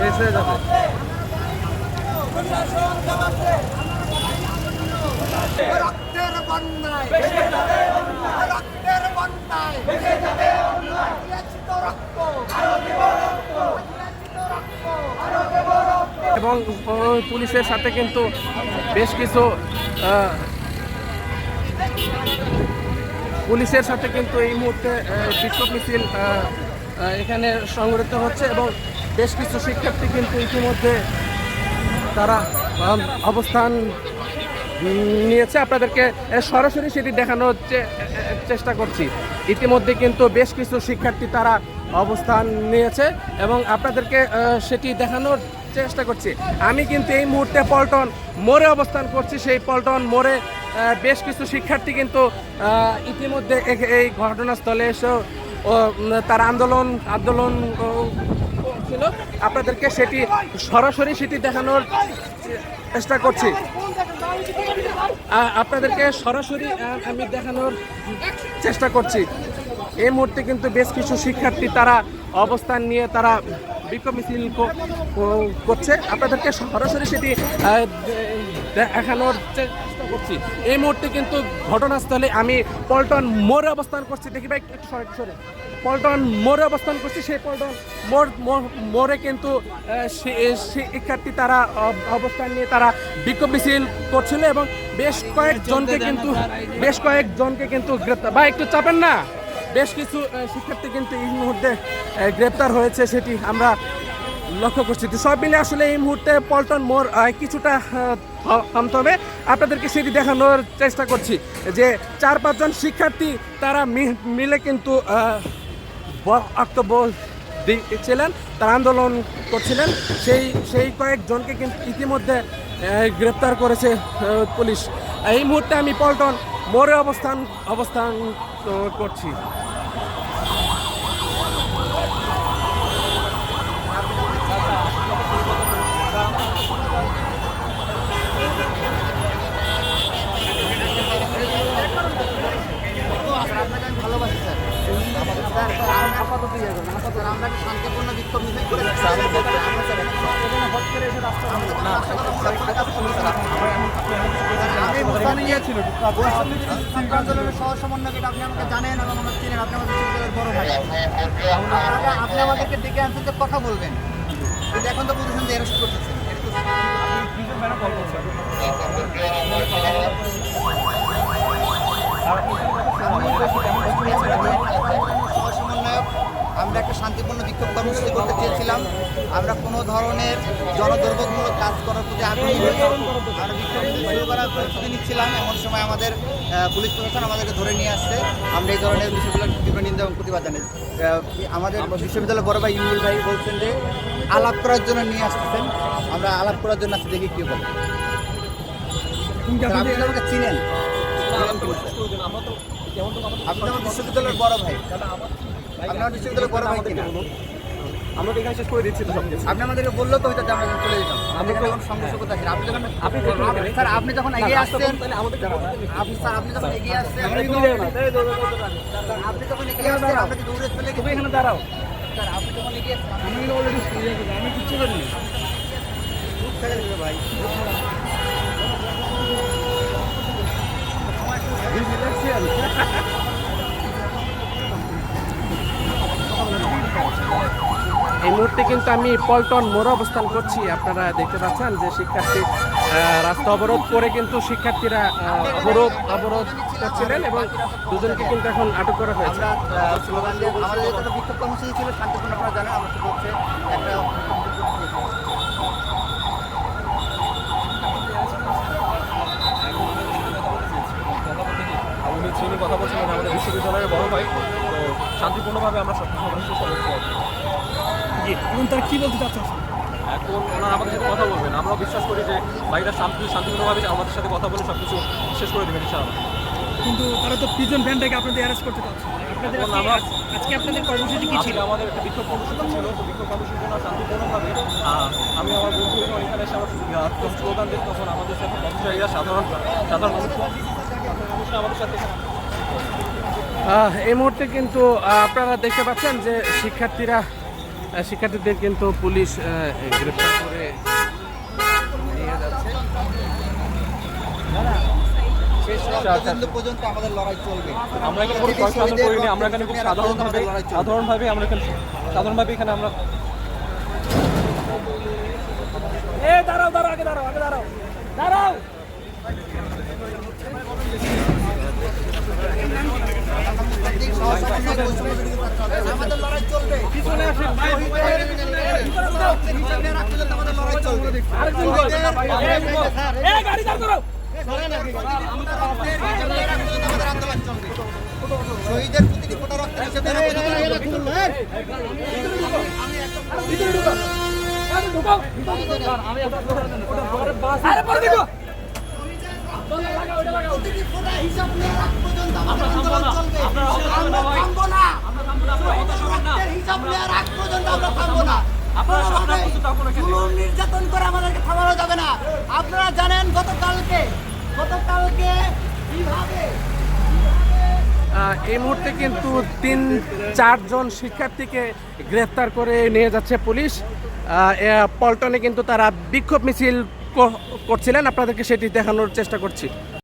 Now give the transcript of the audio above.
যাবে। রক্তের বন্যায়। রক্তের বন্যায়। রক্ত। দিয়েছি তো রক্ত। এবং পুলিশের সাথে কিন্তু বেশ কিছু পুলিশের সাথে কিন্তু এই মুহূর্তে বিক্ষোভ মিছিল এখানে সংগঠিত হচ্ছে এবং বেশ কিছু শিক্ষার্থী কিন্তু ইতিমধ্যে তারা অবস্থান নিয়েছে। আপনাদেরকে সরাসরি সেটি দেখানোর চেষ্টা করছি। ইতিমধ্যে কিন্তু বেশ কিছু শিক্ষার্থী তারা অবস্থান নিয়েছে এবং আপনাদেরকে সেটি দেখানোর চেষ্টা করছি। আমি কিন্তু এই মুহূর্তে পল্টন মোড়ে অবস্থান করছি। সেই পল্টন মোড়ে বেশ কিছু শিক্ষার্থী কিন্তু ইতিমধ্যে এই ঘটনাস্থলে এসে ও, উম, আন্দোলন আন্দোলন ছিল। আপনাদেরকে সেটি সরাসরি সেটি দেখানোর চেষ্টা করছি। আপনাদেরকে সরাসরি আমি দেখানোর চেষ্টা করছি। এই মুহূর্তে কিন্তু বেশ কিছু শিক্ষার্থী তারা অবস্থান নিয়ে তারা বিক্ষোভ মিছিল করছে। আপনাদেরকে সরাসরি সেটি দেখানোর চেষ্টা করছি এই মুহূর্তে কিন্তু ঘটনাস্থলে আমি পল্টন মোড়ে অবস্থান করছি। দেখি ভাই একটু সরে সরে। পল্টন মোড়ে অবস্থান করছি সেই পল্টন মোড় মোড়- কিন্তু শিক্ষার্থী তারা অবস্থান নিয়ে তারা বিক্ষোভ মিছিল করছিল এবং বেশ কয়েকজনকে কিন্তু বেশ কয়েকজনকে কিন্তু গ্রেপ্তার বা একটু চাপেন না। বেশ কিছু শিক্ষার্থী কিন্তু এই মুহূর্তে গ্রেপ্তার হয়েছে সেটি আমরা লক্ষ্য করছি। তো সব মিলে আসলে এই মুহূর্তে পল্টন মোড় কিছুটা থামতে হবে। আপনাদেরকে সেটি দেখানোর চেষ্টা করছি যে চার পাঁচজন শিক্ষার্থী, তারা মিলে কিন্তু বক্তব্য দিচ্ছিলেন, তারা আন্দোলন করছিলেন। সেই সেই কয়েকজনকে কিন্তু ইতিমধ্যে গ্রেপ্তার করেছে পুলিশ। এই মুহূর্তে আমি পল্টন মোড়ে অবস্থান অবস্থান করছি আপনাকে আমি ভালোবাসি স্যার স্যার আপাতত ইয়ে করবেন আপাতত আমরা কি শান্তিপূর্ণ বিক্ষোভ মিছিল করে আমি মুস্তানি ছিল আন্দোলনের সহ সমন্বয়কে আপনি আমাকে জানেন এবং আমাকে চিনেন আপনি আমাদের বিশ্ববিদ্যালয়ের বড় ভাই আপনারা- আপনি আমাদেরকে ডেকে আনছেন যে কথা বলবেন কিন্তু এখন তো বলতেছেন যে অ্যারেস্ট করতেছেন শান্তিপূর্ণ বিক্ষোভ কর্মসূচি করতে চেয়েছিলাম। আমরা কোনো ধরনের জনদুর্ভোগমূলক কাজ করার প্রতি আগ্রহী আমরা বিক্ষোভ শুরু করার প্রস্তুতি নিচ্ছিলাম। এমন সময় আমাদের পুলিশ প্রশাসন আমাদেরকে ধরে নিয়ে আসছে। আমরা এই ধরনের বিষয়গুলোর তীব্র নিন্দা এবং প্রতিবাদ জানাই। আমাদের বিশ্ববিদ্যালয় বড় ভাই ইউনুল ভাই বলছেন যে আলাপ করার জন্য নিয়ে আসতেছেন। আমরা আলাপ করার জন্য আসতে দেখি কী বলে। আপনি আমাকে চিনেন। আপনি তো আমার বিশ্ববিদ্যালয়ের বড় ভাই। আপনি আমার বিশ্ববিদ্যালয়ের বড় ভাই কিনা আমরা এখানে শেষ করে দিচ্ছি তো সব কিছু। আপনি আমাদেরকে বলল তো হয়তো আমরা চলে যেতাম। আপনি যখন সংঘর্ষ করতে আসেন আপনি যখন আপনি স্যার আপনি যখন এগিয়ে আসছেন আপনি স্যার আপনি যখন এগিয়ে আসছেন আপনি যখন এগিয়ে আসছেন আপনাকে দৌড়ে চলে গেছে এখানে দাঁড়াও। স্যার আপনি যখন এগিয়ে আসছেন আমি অলরেডি আমি কিচ্ছু করিনি। ভাই। এই মুহূর্তে কিন্তু আমি পল্টন মোড়ে অবস্থান করছি। আপনারা দেখতে পাচ্ছেন যে শিক্ষার্থী রাস্তা অবরোধ করে কিন্তু শিক্ষার্থীরা অবরোধ অবরোধ করছিলেন এবং দুজনকে কিন্তু এখন আটক করা হয়েছে। আমরা আহ, স্লোগান দিয়ে আমাদের একটা বিক্ষোভ কর্মসূচি ছিল শান্তিপূর্ণ আপনারা জানেন আমরা হচ্ছে একটা উনি যিনি কথা বলছিলেন আমাদের বিশ্ববিদ্যালয়ের বড় ভাই তো শান্তিপূর্ণভাবে আমরা সব শেষ করছি জি এখন তারা কি বলতে চাচ্ছেন এখন ওনারা আমাদের সাথে কথা বলবেন। আমরাও বিশ্বাস করি যে ভাইরা শান্তি শান্তিপূর্ণভাবে আমাদের সাথে কথা বলে সব কিছু শেষ করে দেবেন ইনশাআল্লাহ। কিন্তু তারা তো প্রিজন ভ্যানটাকে আপনাদের অ্যারেস্ট করতে চাচ্ছে। আজকে- আপনাদের কর্মসূচি কি ছিল? আমাদের একটা বিক্ষোভ কর্মসূচি ছিল। তো বিক্ষোভ কর্মসূচির জন্য শান্তিপূর্ণভাবে আমি আমার বন্ধু এবং এখানে এসে আমার স্লোগান দিই তখন আমাদের সাথে পথচারীরা সাধারণ সাধারণ মানুষ আমাদের সাথে এই মুহূর্তে কিন্তু আপনারা দেখতে পাচ্ছেন যে শিক্ষার্থীরা শিক্ষার্থীদের কিন্তু পুলিশ গ্রেপ্তার করে নিয়ে যাচ্ছে। শেষ রক্তবিন্দু পর্যন্ত আমাদের লড়াই চলবে আমরা এখানে কোনো প্রশাসন করিনি আমরা এখানে খুব সাধারণভাবে সাধারণভাবে আমরা এখানে সাধারণভাবে এখানে আমরা এ দাঁড়াও দাঁড়াও আগে দাঁড়াও আগে দাঁড়াও। দাঁড়াও! আমরা থামবো না রক্তের হিসাব নিয়ে রাখ পর্যন্ত আমরা থামবো না জুলুম নির্যাতন করে আমাদেরকে থামানো যাবে না আপনারা জানেন গতকালকে গতকালকে এই মুহূর্তে কিন্তু তিন, চারজন শিক্ষার্থীকে গ্রেফতার করে নিয়ে যাচ্ছে পুলিশ। পল্টনে কিন্তু তারা বিক্ষোভ মিছিল করছিলেন। আপনাদেরকে সেটি দেখানোর চেষ্টা করছি।